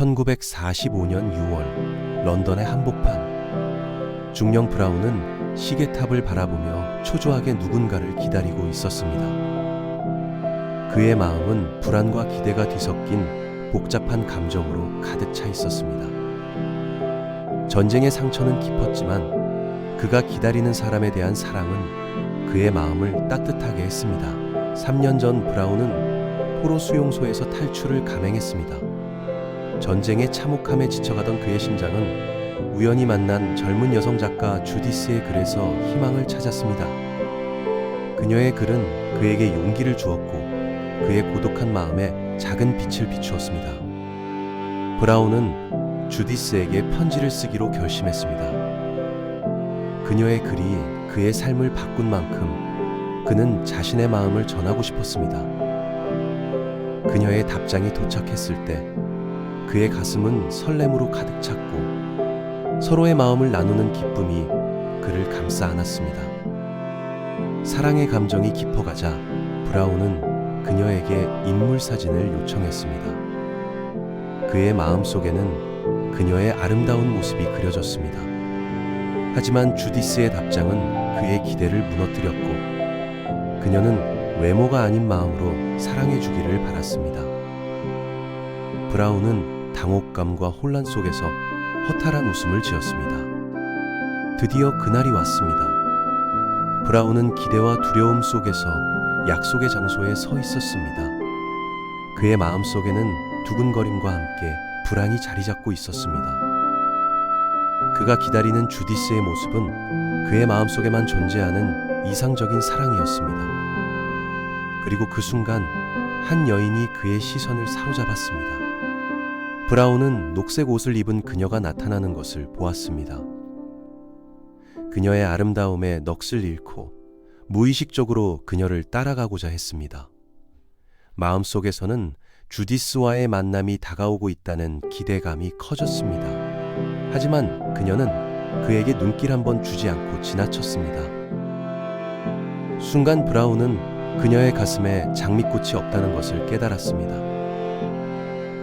1945년 6월 런던의 한복판 중령 브라운은 시계탑을 바라보며 초조하게 누군가를 기다리고 있었습니다. 그의 마음은 불안과 기대가 뒤섞인 복잡한 감정으로 가득 차 있었습니다. 전쟁의 상처는 깊었지만 그가 기다리는 사람에 대한 사랑은 그의 마음을 따뜻하게 했습니다. 3년 전 브라운은 포로 수용소에서 탈출을 감행했습니다. 전쟁의 참혹함에 지쳐가던 그의 심장은 우연히 만난 젊은 여성 작가 주디스의 글에서 희망을 찾았습니다. 그녀의 글은 그에게 용기를 주었고 그의 고독한 마음에 작은 빛을 비추었습니다. 브라운은 주디스에게 편지를 쓰기로 결심했습니다. 그녀의 글이 그의 삶을 바꾼 만큼 그는 자신의 마음을 전하고 싶었습니다. 그녀의 답장이 도착했을 때 그의 가슴은 설렘으로 가득 찼고 서로의 마음을 나누는 기쁨이 그를 감싸 안았습니다. 사랑의 감정이 깊어가자 브라운은 그녀에게 인물 사진을 요청했습니다. 그의 마음 속에는 그녀의 아름다운 모습이 그려졌습니다. 하지만 주디스의 답장은 그의 기대를 무너뜨렸고 그녀는 외모가 아닌 마음으로 사랑해 주기를 바랐습니다. 브라운은 당혹감과 혼란 속에서 허탈한 웃음을 지었습니다. 드디어 그날이 왔습니다. 브라운은 기대와 두려움 속에서 약속의 장소에 서 있었습니다. 그의 마음 속에는 두근거림과 함께 불안이 자리 잡고 있었습니다. 그가 기다리는 주디스의 모습은 그의 마음 속에만 존재하는 이상적인 사랑이었습니다. 그리고 그 순간 한 여인이 그의 시선을 사로잡았습니다. 브라운은 녹색 옷을 입은 그녀가 나타나는 것을 보았습니다. 그녀의 아름다움에 넋을 잃고 무의식적으로 그녀를 따라가고자 했습니다. 마음속에서는 주디스와의 만남이 다가오고 있다는 기대감이 커졌습니다. 하지만 그녀는 그에게 눈길 한번 주지 않고 지나쳤습니다. 순간 브라운은 그녀의 가슴에 장미꽃이 없다는 것을 깨달았습니다.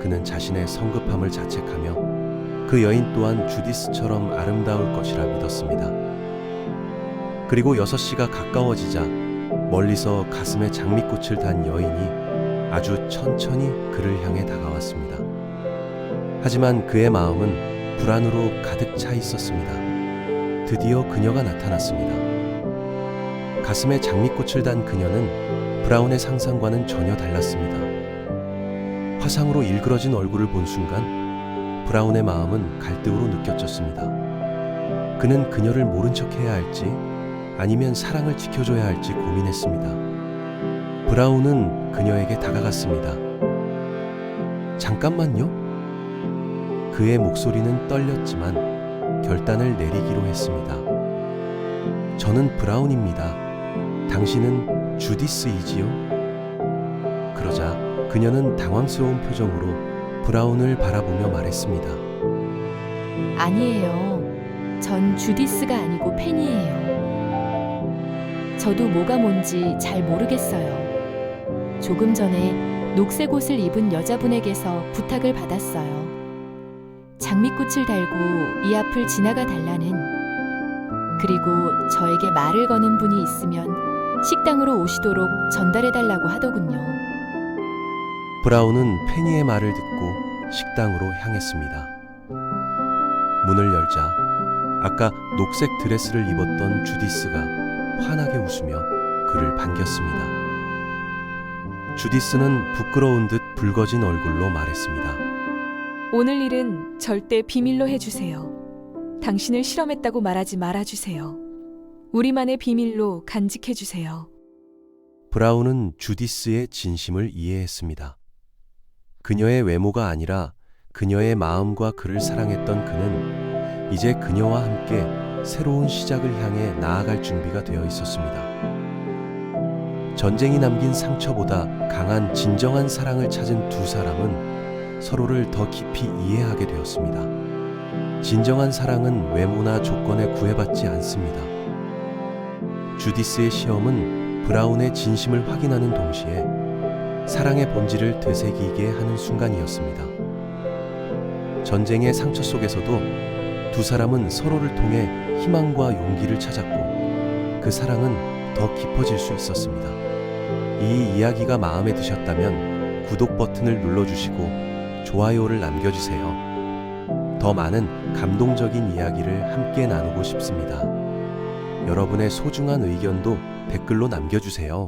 그는 자신의 성급함을 자책하며 그 여인 또한 주디스처럼 아름다울 것이라 믿었습니다. 그리고 6시가 가까워지자 멀리서 가슴에 장미꽃을 단 여인이 아주 천천히 그를 향해 다가왔습니다. 하지만 그의 마음은 불안으로 가득 차 있었습니다. 드디어 그녀가 나타났습니다. 가슴에 장미꽃을 단 그녀는 브라운의 상상과는 전혀 달랐습니다. 화상으로 일그러진 얼굴을 본 순간 브라운의 마음은 갈등으로 느껴졌습니다. 그는 그녀를 모른 척 해야 할지 아니면 사랑을 지켜줘야 할지 고민했습니다. 브라운은 그녀에게 다가갔습니다. 잠깐만요. 그의 목소리는 떨렸지만 결단을 내리기로 했습니다. 저는 브라운입니다. 당신은 주디스이지요? 그러자 그녀는 당황스러운 표정으로 브라운을 바라보며 말했습니다. 아니에요. 전 주디스가 아니고 팬이에요. 저도 뭐가 뭔지 잘 모르겠어요. 조금 전에 녹색 옷을 입은 여자분에게서 부탁을 받았어요. 장미꽃을 달고 이 앞을 지나가 달라는 그리고 저에게 말을 거는 분이 있으면 식당으로 오시도록 전달해 달라고 하더군요. 브라운은 페니의 말을 듣고 식당으로 향했습니다. 문을 열자 아까 녹색 드레스를 입었던 주디스가 환하게 웃으며 그를 반겼습니다. 주디스는 부끄러운 듯 붉어진 얼굴로 말했습니다. 오늘 일은 절대 비밀로 해주세요. 당신을 실험했다고 말하지 말아주세요. 우리만의 비밀로 간직해주세요. 브라운은 주디스의 진심을 이해했습니다. 그녀의 외모가 아니라 그녀의 마음과 그를 사랑했던 그는 이제 그녀와 함께 새로운 시작을 향해 나아갈 준비가 되어 있었습니다. 전쟁이 남긴 상처보다 강한 진정한 사랑을 찾은 두 사람은 서로를 더 깊이 이해하게 되었습니다. 진정한 사랑은 외모나 조건에 구애받지 않습니다. 주디스의 시험은 브라운의 진심을 확인하는 동시에 사랑의 본질을 되새기게 하는 순간이었습니다. 전쟁의 상처 속에서도 두 사람은 서로를 통해 희망과 용기를 찾았고 그 사랑은 더 깊어질 수 있었습니다. 이 이야기가 마음에 드셨다면 구독 버튼을 눌러주시고 좋아요를 남겨주세요. 더 많은 감동적인 이야기를 함께 나누고 싶습니다. 여러분의 소중한 의견도 댓글로 남겨주세요.